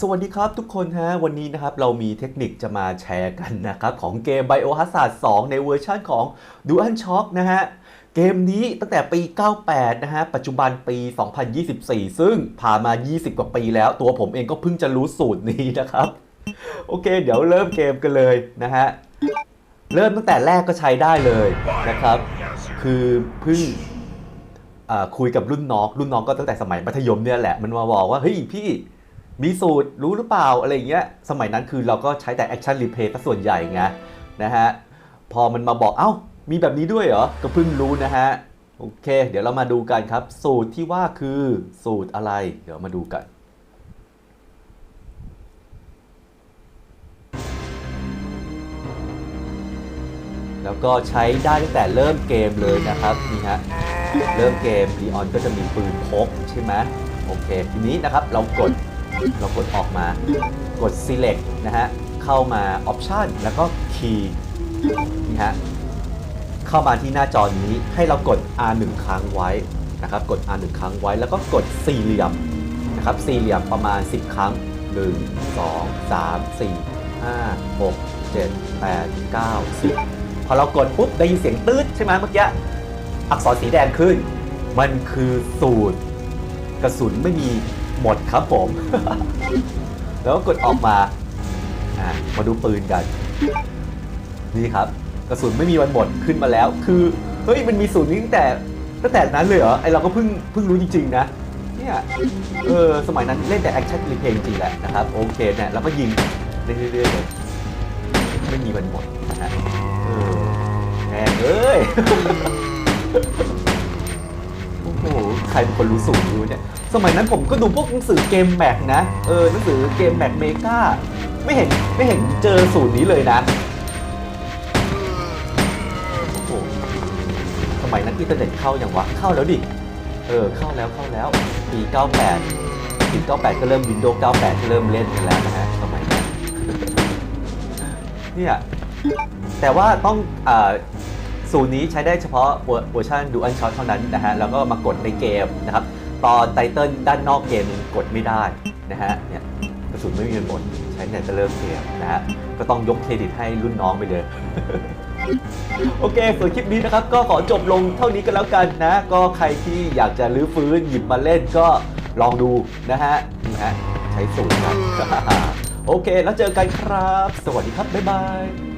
สวัสดีครับทุกคนฮะวันนี้นะครับเรามีเทคนิคจะมาแชร์กันนะครับ ของเกม Biohazard 2 ในเวอร์ชันของ Dual Shock นะฮะ เกมนี้ตั้งแต่ปี 98 นะฮะ ปัจจุบันปี 2024 ซึ่งผ่านมา 20 กว่าปีแล้ว ตัวผมเองก็เพิ่งจะรู้สูตรนี้นะครับ โอเค เดี๋ยวเริ่มเกมกันเลยนะฮะ เริ่มตั้งแต่แรกก็ใช้ได้เลยนะครับ คือเพิ่งอ่าคุยกับรุ่นน้องรุ่นน้องก็ตั้งแต่สมัยมัธยมเนี่ยแหละมันมาบอกว่าเฮ้ยพี่ มีสูตรรู้หรือเปล่าอะไรเงี้ยสมัยนั้นคือเราก็ใช้แต่แอคชั่นรีเพย์ซะส่วนใหญ่ไงนะฮะพอมันมาบอกเอ้ามีแบบนี้ด้วยเหรอ ก็เพิ่งรู้นะฮะ โอเค เดี๋ยวเรามาดูกันครับ สูตรที่ว่าคือสูตรอะไร เดี๋ยวมาดูกัน แล้วก็ใช้ได้ตั้งแต่เริ่มเกมเลยนะครับนี่ฮะเริ่มเกมลีออนก็จะมีปืนพกใช่ไหมโอเค ทีนี้นะครับเรากด เรากดออกมากด select นะฮะ เข้ามา option แล้วก็ key นี่ฮะ เข้ามาที่หน้าจอนี้ให้เรากด R1 ครั้งไว้นะครับ กด R1 ครั้งไว้ แล้วก็กดสี่เหลี่ยมนะครับสี่เหลี่ยมประมาณ 10 ครั้ง 1 2 3 4 5 6 7 8 9 10 พอเรากดปุ๊บได้ยินเสียงตืดใช่ไหมเมื่อกี้ อักษรสีแดงขึ้น มันคือสูตรกระสุนไม่มี หมดครับผม แล้วก็กดออกมาอะมาดูปืนกัน นี่ครับ กระสุนไม่มีวันหมดขึ้นมาแล้ว คือ เฮ้ยมันมีสูตรนี้ตั้งแต่ตั้งแต่นั้นเลยเหรอไอเราก็เพิ่งเพิ่งรู้จริง ๆ นะเนี่ยเออสมัยนั้นเล่นแต่แอคชั่นรีเพลย์จริงแหละนะครับโอเคเนี่ยแล้วก็ยิงเรื่อยๆเลยไม่มีวันหมดนะฮะเออแม่งเอ้ย ใครเป็นคนรู้สูตรรู้เนี่ย สมัยนั้นผมก็ดูพวกหนังสือเกมแบกนะ เออหนังสือเกมแบกเมกาไม่เห็นไม่เห็นเจอสูตรนี้เลยนะโอ้โหสมัยนั้นอินเทอร์เน็ตเข้าอย่างวะเข้าแล้วดิ เออเข้าแล้วเข้าแล้วปี98ปี98 ก็เริ่ม Windows 98ก็เริ่มเล่นกันแล้วนะฮะสมัยนั้นเนี่ยแต่ว่าต้องอา สูตรนี้ใช้ได้เฉพาะเวอร์ชันดูอันช็อตเท่านั้นนะฮะ แล้วก็มากดในเกมนะครับ ตอนไตเติลด้านนอกเกมกดไม่ได้นะฮะ เนี่ยกระสุนไม่มีหมดใช้แต่จะเริ่มเกมนะฮะ ก็ต้องยกเครดิตให้รุ่นน้องไปเลย โอเคส่วนคลิปนี้นะครับ ก็ขอจบลงเท่านี้กันแล้วกันนะ ก็ใครที่อยากจะรื้อฟื้นหยิบมาเล่นก็ลองดูนะฮะนี่ฮะใช้สูตรครับโอเค แล้วเจอกันครับ สวัสดีครับ บ๊ายบาย